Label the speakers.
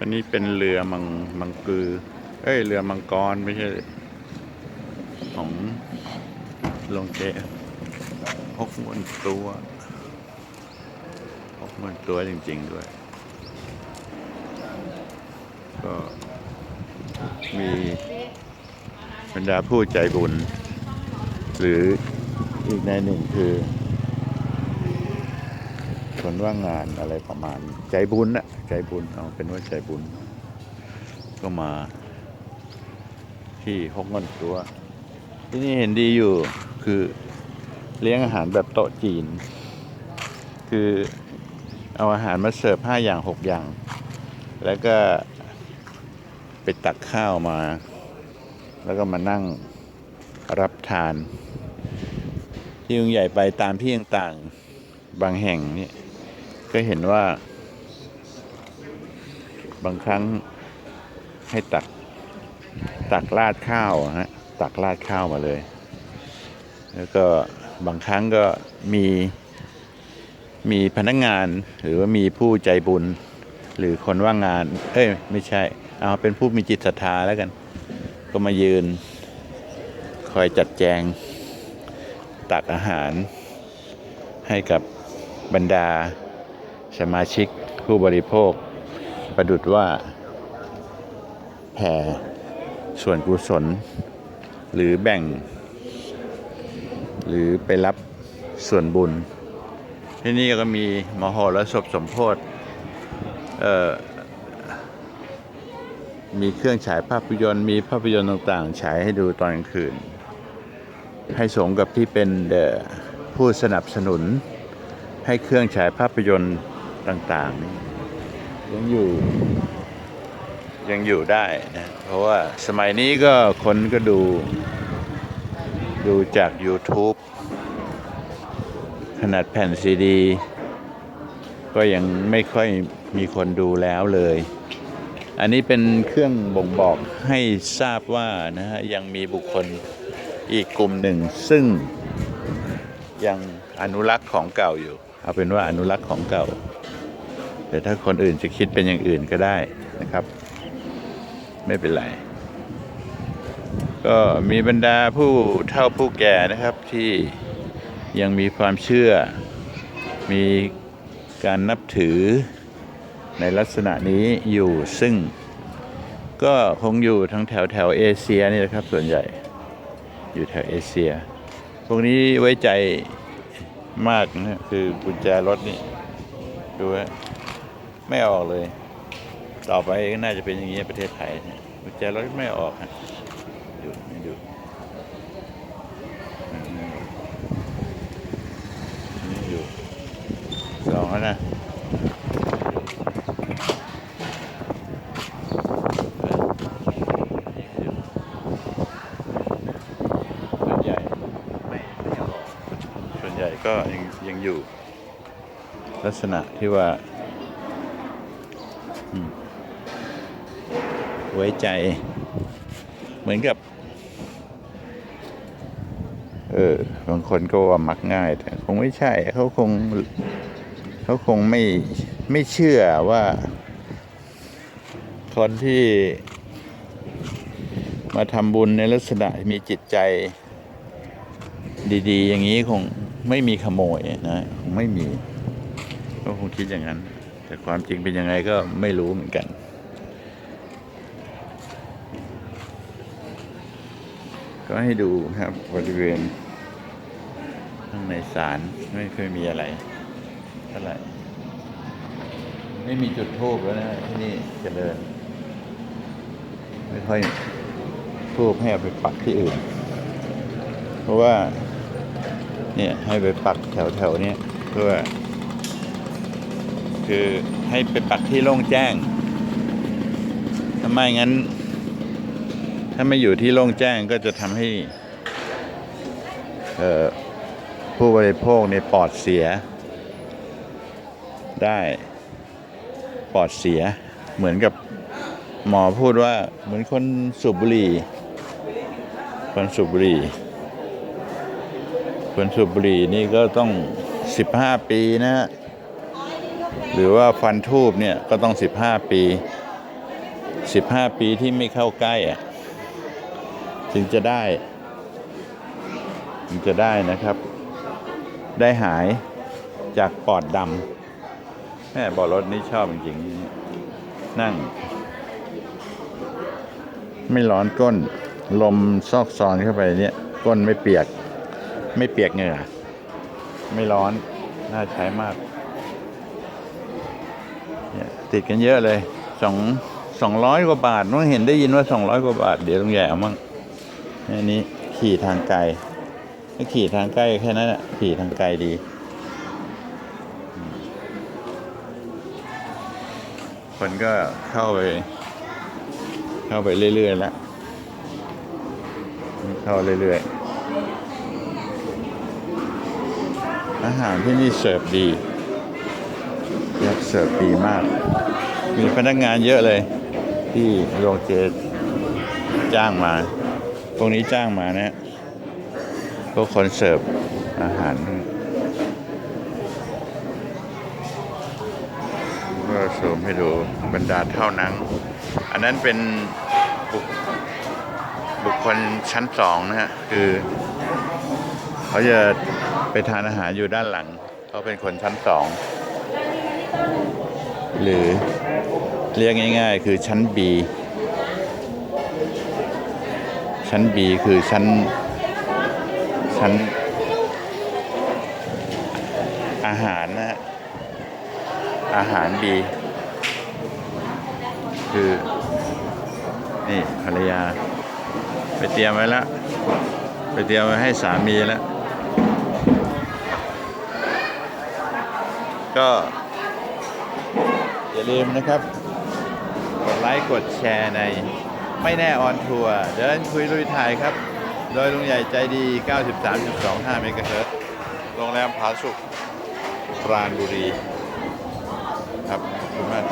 Speaker 1: อันนี้เป็นเรือมังมังกือ เอ้ยเรือมังกรไม่ใช่ ของลงเจหกมื่นตัวหกมื่นตัวจริง ๆ ด้วย ก็มีบรรดาผู้ใจบุญ หรืออีกในหนึ่งคือ คนว่างงานอะไรประมาณ ใจบุญนะใจบุญเอาเป็นว่าใจบุญ ก็มา ที่ฮกเงินตัว ที่นี่เห็นดีอยู่คือเลี้ยงอาหารแบบโต๊ะจีน คือเอาอาหารมาเสิร์ฟห้าอย่างหกอย่าง แล้วก็ไปตักข้าวมา แล้วก็มานั่งรับทาน ที่ยิ่งใหญ่ไปตามที่ต่างๆบางแห่งเนี่ย ก็เห็นว่า บางครั้งให้ตัก ตักราดข้าวอะฮะตักราดข้าวมาเลย แล้วก็บางครั้งก็มีมีพนักงานหรือว่ามีผู้ใจบุญ หรือคนว่างงาน เอ้ย ไม่ใช่ เอาเป็นผู้มีจิตศรัทธาแล้วกัน ก็มายืน คอยจัดแจง ตักอาหารให้กับบรรดา สมาชิกผู้บริโภค ประดุดว่าแผ่ส่วนกุศล หรือแบ่ง หรือไปรับส่วนบุญ ที่นี่ก็มีมหรสพสมโพธิมีเครื่องฉายภาพยนตร์มีภาพยนตร์ต่างๆ ฉายให้ดูตอนกลางคืน ให้สมกับที่เป็นผู้สนับสนุนให้เครื่องฉายภาพยนตร์ ต่างๆนี่ยังอยู่ยังอยู่ได้นะ เพราะว่าสมัยนี้ก็คนก็ดู ดูจาก YouTube ขนาดแผ่นซีดี ก็ยังไม่ค่อยมีคนดูแล้วเลย อันนี้เป็นเครื่องบ่งบอกให้ทราบว่านะฮะ ยังมีบุคคลอีกกลุ่มหนึ่ง ซึ่งยังอนุรักษ์ของเก่าอยู่ เอาเป็นว่าอนุรักษ์ของเก่า แต่ถ้าคนอื่นจะคิดเป็นอย่างอื่นก็ได้นะครับ ไม่เป็นไร ก็มีบรรดาผู้เฒ่าผู้แก่นะครับที่ยังมีความเชื่อ มีการนับถือในลักษณะนี้อยู่ซึ่งก็คงอยู่ทั้งแถวแถวเอเชียนี่แหละครับส่วนใหญ่อยู่แถวเอเชีย พวกนี้ไว้ใจมากนะคือกุญแจรถนี่ดูฮะ ไม่ออกเลย ต่อไปก็น่าจะเป็นอย่างนี้ประเทศไทยเนี่ยกุญแจรถไม่ออกฮะดูไม่ดูอืมนี่อยู่สองแล้วนะส่วนใหญ่ไม่ไม่ออกส่วนใหญ่ก็ยังยังอยู่ ลักษณะที่ว่าอืม ไว้ใจ เหมือนกับ เออบางคนก็ว่ามักง่าย แต่คงไม่ใช่ เขาคงเขาคงไม่ไม่เชื่อว่า คนที่ มาทำบุญในลักษณะมีจิตใจ ดี ๆ อย่างนี้คงไม่มีขโมยนะคงไม่มีก็คงคิดอย่างนั้น แต่ความจริงเป็นยังไงก็ไม่รู้เหมือนกัน ก็ให้ดูครับบริเวณข้างในศาลไม่เคยมีอะไรเท่าไหร่ไม่มีจุดทูบแล้วนะที่นี่เจริญ ไม่ค่อยทูบให้เอาไปปักที่อื่น เพราะว่า เนี่ยให้ไปปักแถวแถวๆเนี้ยเพื่อ คือให้ไปปักที่โล่งแจ้งถ้าไมงั้น ถ้าไม่อยู่ที่โล่งแจ้งก็จะทำให้ผู้บริโภคในปอดเสีย ได้ปอดเสีย เหมือนกับหมอพูดว่าเหมือนคนสูบบุหรี่คนสูบบุหรี่คนสูบบุหรี่นี่ก็ต้อง 15 ปีนะฮะหรือว่าฟันทูบเนี่ยก็ต้อง 15 ปีสิบห้าปีที่ไม่เข้าใกล้อะ จึงจะได้ จึงจะได้นะครับ ได้หายจากปอดดำแม่บอรถนี้ชอบจริงๆนั่ง ไม่ร้อนก้น ลมซอกซอนเข้าไปเนี่ย ก้นไม่เปียก ไม่เปียกเหงื่อไม่ร้อน น่าใช้มาก ติดกันเยอะเลยสองสองร้อยกว่าบาทน้องเห็นได้ยินว่าสองร้อยกว่าบาท เดี๋ยวต้องใหญ่เอามั่ง อันนี้ขี่ทางไกลถ้าขี่ทางใกล้แค่นั้นแหละขี่ทางไกลดีคนก็เข้าไป เข้าไปเรื่อยๆแล้วเข้าเรื่อยๆ อาหารที่นี่เสิร์ฟดียักเสิร์ฟดีมาก มีพนักงานเยอะเลย ที่โรงเจจ้างมา พวกนี้จ้างมานะพวกคนเสิร์ฟอาหารก็ซูมให้ดูบรรดาเท่านัง อันนั้นเป็นบุคบุคคลชั้นสองนะฮะ คือเขาจะไปทานอาหารอยู่ด้านหลัง เขาเป็นคนชั้นสอง หรือเรียกง่าย ๆ คือชั้น B ชั้น B คือชั้น ชั้น อาหารนะฮะอาหาร B คือ นี่ภรรยา ไปเตรียมไว้แล้ว ไปเตรียมไว้ให้สามีแล้ว ก็ อย่าลืมนะครับ กดไลค์ กดแชร์ใน ไม่แน่ออนทัวร์เดินคุยลุยถ่ายครับ โดยลุงใหญ่ใจดี 93.25 เมกะเฮิรตซ์โรงแรมผาสุกปราณบุรี ครับขอบคุณมาก